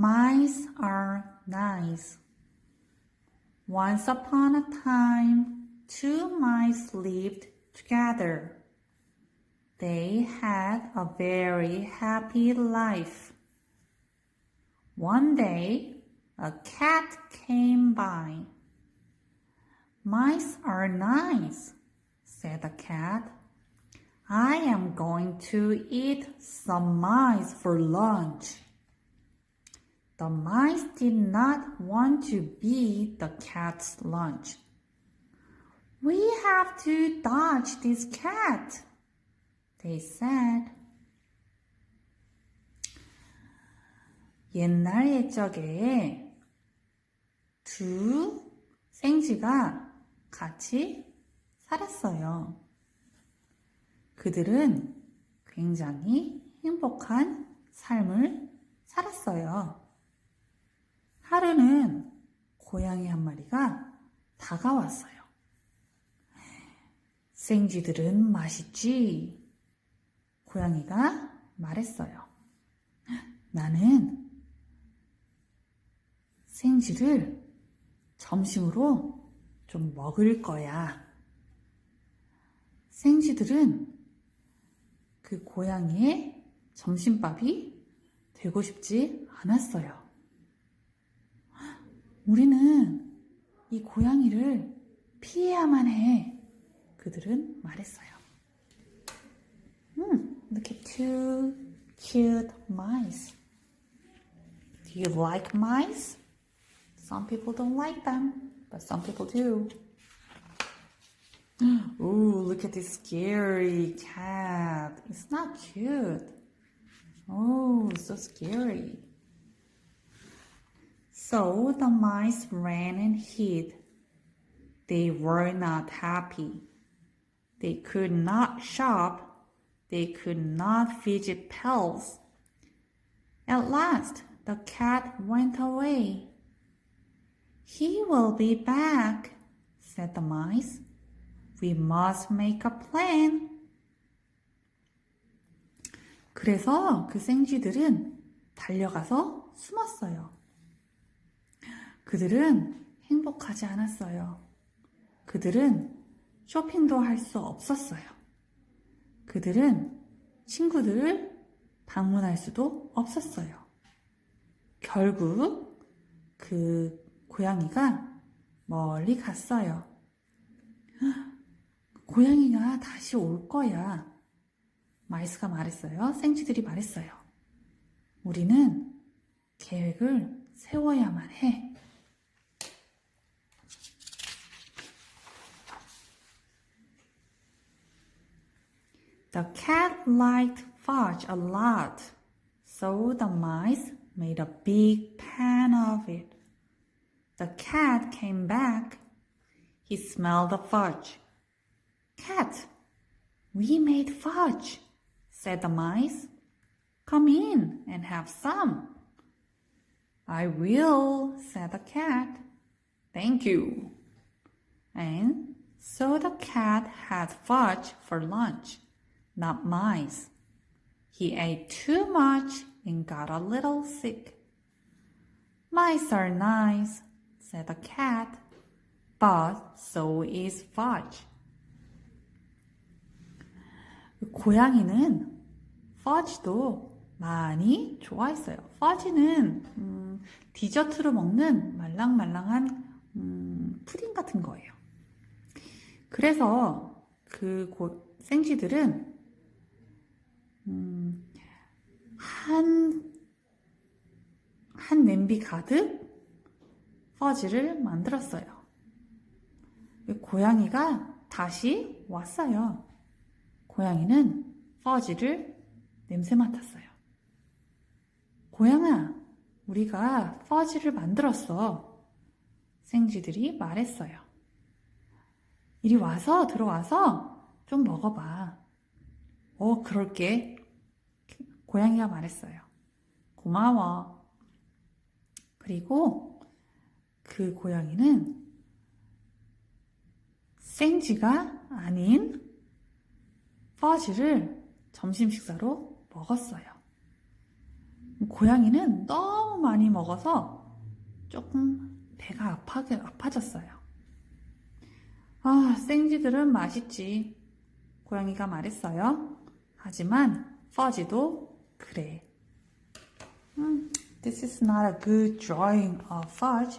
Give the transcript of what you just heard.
Mice are nice. Once upon a time, two mice lived together. They had a very happy life. One day, a cat came by. Mice are nice, said the cat. I am going to eat some mice for lunch. The mice did not want to be the cat's lunch. We have to dodge this cat, they said. 옛날 옛적에 두 생쥐가 같이 살았어요. 그들은 굉장히 행복한 삶을 살았어요. 하루는 고양이 한 마리가 다가왔어요. 생쥐들은 맛있지? 고양이가 말했어요. 나는 생쥐를 점심으로 좀 먹을 거야. 생쥐들은 그 고양이의 점심밥이 되고 싶지 않았어요. 우리는 이 고양이를 피해야만 해. 그들은 말했어요. 음, look at two cute mice. Do you like mice? Some people don't like them, but some people do. Ooh, look at this scary cat. It's not cute. Oh, so scary. So the mice ran and hid. They were not happy. They could not shop. They could not fidget pals. At last, the cat went away. He will be back, said the mice. We must make a plan. 그래서 그 생쥐들은 달려가서 숨었어요. 그들은 행복하지 않았어요. 그들은 쇼핑도 할 수 없었어요. 그들은 친구들을 방문할 수도 없었어요. 결국 그 고양이가 멀리 갔어요. 고양이가 다시 올 거야. 마이스가 말했어요. 생쥐들이 말했어요. 우리는 계획을 세워야만 해. The cat liked fudge a lot, so the mice made a big pan of it. The cat came back. He smelled the fudge. Cat, we made fudge, said the mice. Come in and have some. I will, said the cat. Thank you. And so the cat had fudge for lunch, not mice. He ate too much and got a little sick. Mice are nice, said the cat, but so is fudge. 고양이는 퍼지도 많이 좋아했어요. 퍼지는 음, 디저트로 먹는 말랑말랑한 음, 푸딩 같은 거예요. 그래서 그 고, 생쥐들은 음, 한, 한 냄비 가득 퍼지를 만들었어요. 고양이가 다시 왔어요. 고양이는 퍼지를 냄새 맡았어요. 고양아, 우리가 퍼지를 만들었어. 생쥐들이 말했어요. 이리 와서 들어와서 좀 먹어봐. 어, 그럴게. 고양이가 말했어요. 고마워. 그리고 그 고양이는 생쥐가 아닌 퍼지를 점심 식사로 먹었어요. 고양이는 너무 많이 먹어서 조금 배가 아파, 아파졌어요. 아, 생쥐들은 맛있지. 고양이가 말했어요. 하지만 퍼지도 그래. Hmm, this is not a good drawing of fudge.